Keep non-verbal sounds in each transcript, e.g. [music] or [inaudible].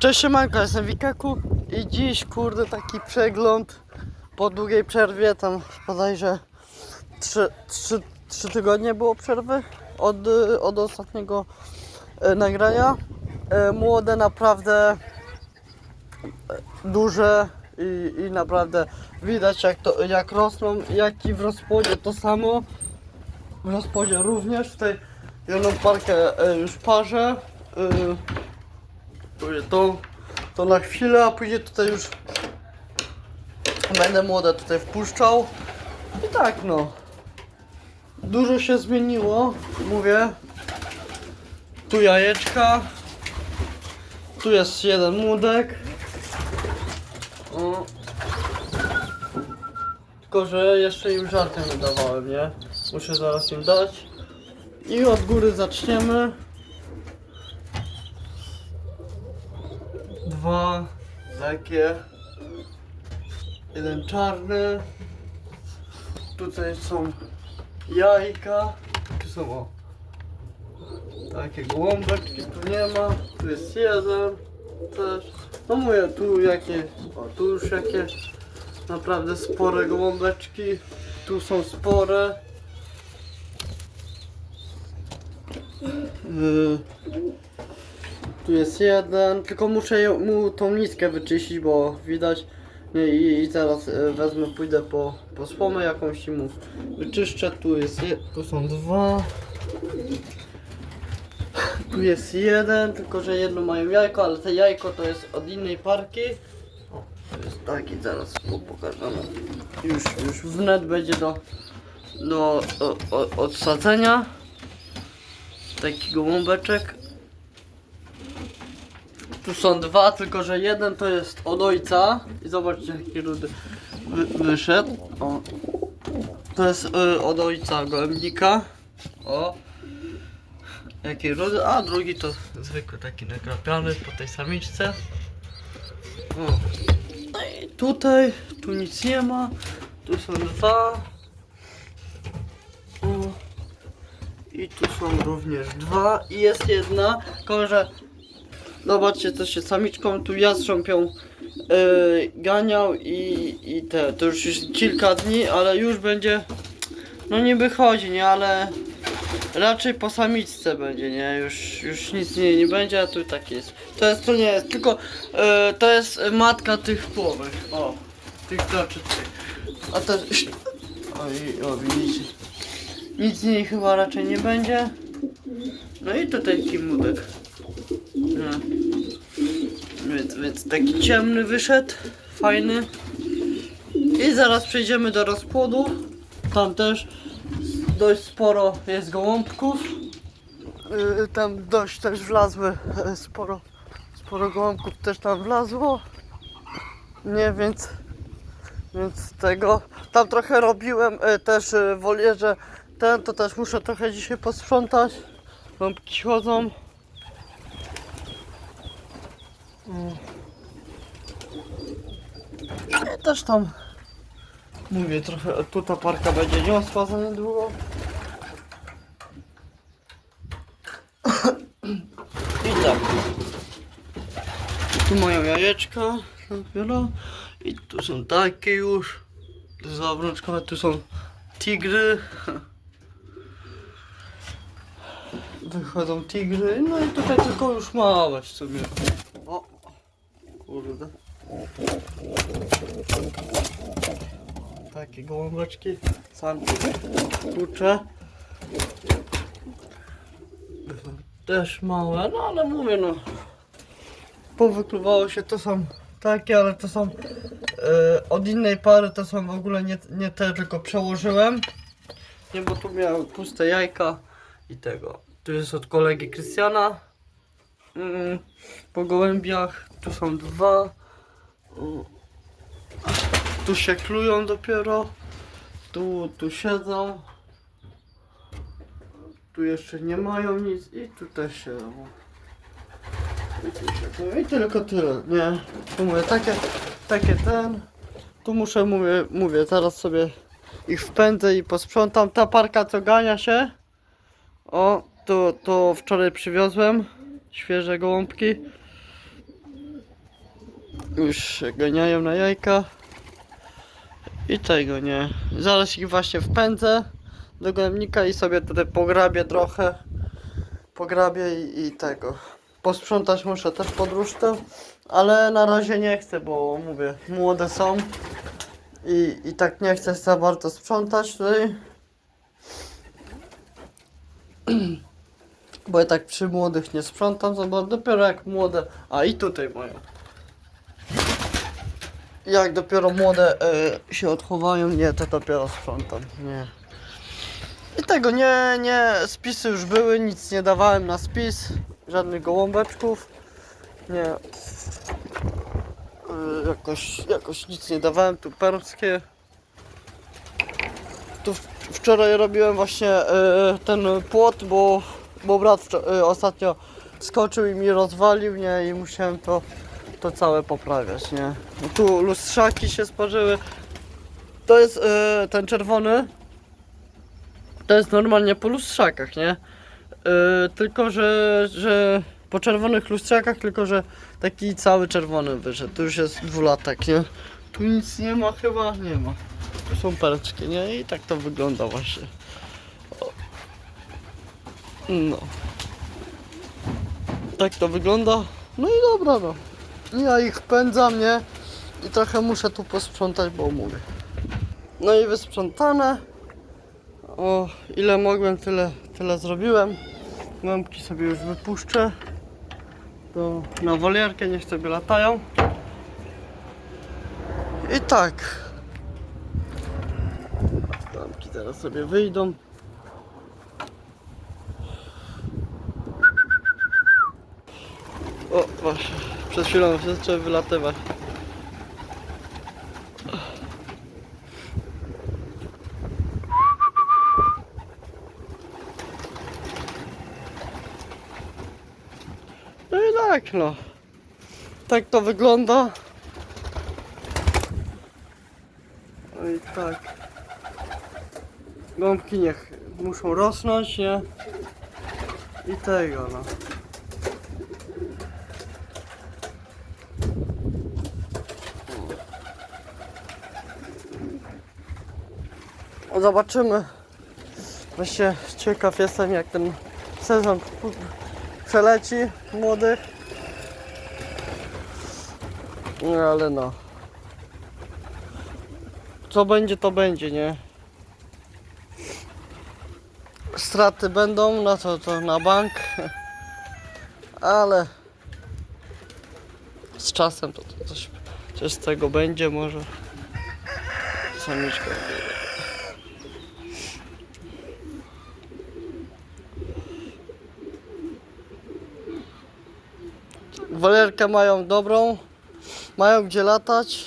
Cześć siemanko, jestem Wikaku i dziś kurde taki przegląd po długiej przerwie, tam bodajże 3, 3, 3 tygodnie było przerwy od, od ostatniego e, nagrania. E, Młode naprawdę e, duże i, i naprawdę widać jak, to, jak rosną, jak i w rozpłodzie to samo. W rozpłodzie również, tutaj jedną parkę już parzę. Później to, to na chwilę, a później tutaj już będę młode tutaj wpuszczał. I tak no. Dużo się zmieniło, mówię. Tu jajeczka. Tu jest jeden młodek. O. Tylko, że jeszcze im żartem nie dawałem, nie? Muszę zaraz im dać. I od góry zaczniemy. Dwa takie, jeden czarny, tutaj są jajka, tu są o, takie gołąbeczki, tu nie ma, tu jest jeden też, no mówię, tu jakie, o tu już jakie naprawdę spore gołąbeczki, tu są spore. Yy, tu jest jeden, tylko muszę mu tą niskę wyczyścić, bo widać. I, I zaraz e, wezmę, pójdę po, po słomę jakąś i mu wyczyszczę. Tu jest je, tu są dwa. Tu jest jeden, tylko że jedno mają jajko, ale te jajko to jest od innej parki. O, to jest taki, zaraz mu pokażemy. Już, już wnet będzie do, do o, o, odsadzenia. Taki gołąbeczek. Tu są dwa, tylko że jeden to jest od ojca. I zobaczcie jaki rudy wy, wyszedł. O. To jest y, od ojca gołębnika. O. Jaki rudy, a drugi to zwykły taki nakrapiany po tej samiczce. O. No i tutaj, tu nic nie ma. Tu są dwa. O. I tu są również dwa. I jest jedna, tylko że Zobaczcie, co się samiczką tu jastrząb ją yy, ganiał i, i te, to już jest kilka dni, ale już będzie, no niby chodzi, nie, ale raczej po samiczce będzie, nie, już, już nic nie, nie będzie, a tu tak jest. To jest, to nie jest, tylko yy, to jest matka tych płowych, o, tych tych. A to, [laughs] oj, o widzicie, nic z niej chyba raczej nie będzie. No i tutaj kimudek. No. Więc, więc taki ciemny wyszedł, fajny. I zaraz przejdziemy do rozpłodu. Tam też dość sporo jest gołąbków. Yy, tam dość też wlazły e, sporo, sporo gołąbków też tam wlazło. Nie, więc, więc tego. Tam trochę robiłem e, też wolierze ten, to też muszę trochę dzisiaj posprzątać. Gąbki chodzą. Ja też tam mówię trochę, tu ta parka będzie niosła za niedługo. I tak. Tu mają jajeczka. I tu są takie już. Zabrączkowe, tu są tigry. Wychodzą tigry, no i tutaj tylko już małe w kurde. Takie gołąbeczki. Sam kurczę. Też małe, no ale mówię no. Powykluwało się, to są takie, ale to są e, od innej pary, to są w ogóle nie, nie te, tylko przełożyłem. Nie, bo tu miałem puste jajka i tego. Tu jest od kolegi Krystiana. Mm, po gołębiach. Tu są dwa. Tu się klują dopiero. Tu, tu siedzą. Tu jeszcze nie mają nic i tu też siedzą. I tylko tyle, nie? Tu mówię, takie, takie ten. Tu muszę, mówię, mówię, zaraz sobie ich wpędzę i posprzątam. Ta parka co gania się. O, to, to wczoraj przywiozłem świeże gołąbki. już ganiają na jajka. I tego nie. Zaraz ich właśnie wpędzę do gojemnika i sobie tutaj pograbię trochę. Pograbię i, i tego. Posprzątać muszę też podróżkę, ale na razie nie chcę, bo mówię, młode są. I, I tak nie chcę za bardzo sprzątać tutaj. [clears throat] Bo ja tak przy młodych nie sprzątam, za bardzo, dopiero jak młode. A i tutaj mają. Jak dopiero młode e, się odchowają, nie, to dopiero sprzątam. Nie. I tego nie, nie, spisy już były, nic nie dawałem na spis, żadnych gołąbeczków. Nie. E, jakoś, jakoś nic nie dawałem, tu perskie. Tu wczoraj robiłem właśnie e, ten płot, bo, bo brat e, ostatnio skoczył i mi rozwalił, nie, i musiałem to, to całe poprawiać, nie. No tu lustrzaki się sparzyły. To jest e, ten czerwony. To jest normalnie po lustrzakach, nie? E, tylko, że, że po czerwonych lustrzakach, tylko, że taki cały czerwony wyszedł. Tu już jest dwulatek, nie? Tu nic nie ma, chyba nie ma. Tu są perczki, nie? I tak to wygląda właśnie. No. Tak to wygląda. No i dobra, no. Ja ich pędzam, nie? I trochę muszę tu posprzątać, bo mówię. No i wysprzątane. O, ile mogłem, tyle, tyle zrobiłem. Gąbki sobie już wypuszczę. To na wolierkę, niech sobie latają. I tak. Gąbki teraz sobie wyjdą. O, właśnie. Przed chwilą zaczęły wylatywać. No i tak, no. Tak to wygląda. No i tak. Gąbki niech muszą rosnąć, nie? I tego, no. Zobaczymy. Właśnie ciekaw jestem jak ten sezon przeleci młodych. No ale no. Co będzie to będzie, nie? Straty będą, na co to na bank. Ale z czasem to, to coś, coś z tego będzie może. Samiczka. Walerkę mają dobrą, mają gdzie latać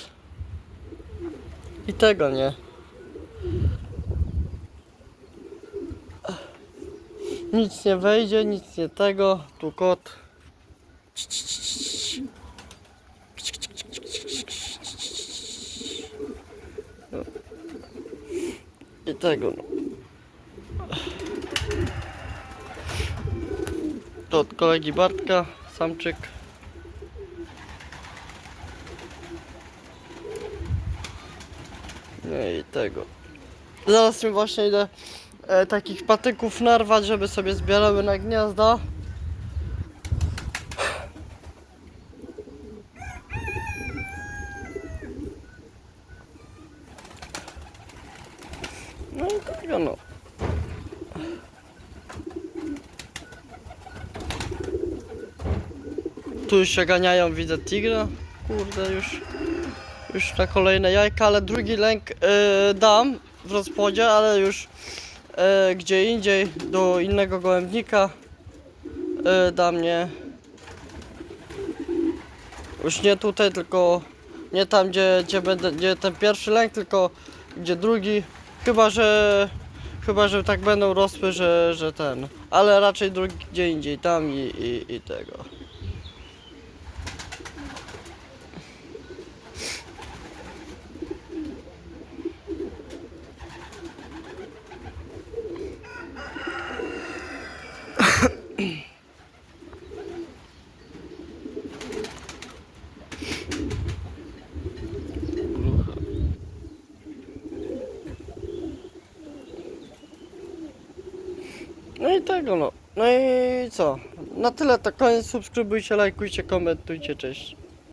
i tego nie. Nic nie wejdzie, nic nie tego, tu kot. I tego no. To od kolegi Bartka, samczyk. No i tego. Zaraz mi właśnie idę e, takich patyków narwać, żeby sobie zbierały na gniazda. No i tego no. Tu już się ganiają, widzę tigra. Kurde, już już na kolejne jajka, ale drugi lęk e, dam w rozpłodzie, ale już e, gdzie indziej do innego gołębnika e, dam nie już nie tutaj, tylko nie tam gdzie, gdzie będę, gdzie ten pierwszy lęk, tylko gdzie drugi. Chyba, że chyba, że tak będą rosły, że, że ten. Ale raczej drugi gdzie indziej tam i, i, i tego No. No i co? Na tyle to koniec. Subskrybujcie, lajkujcie, komentujcie. Cześć.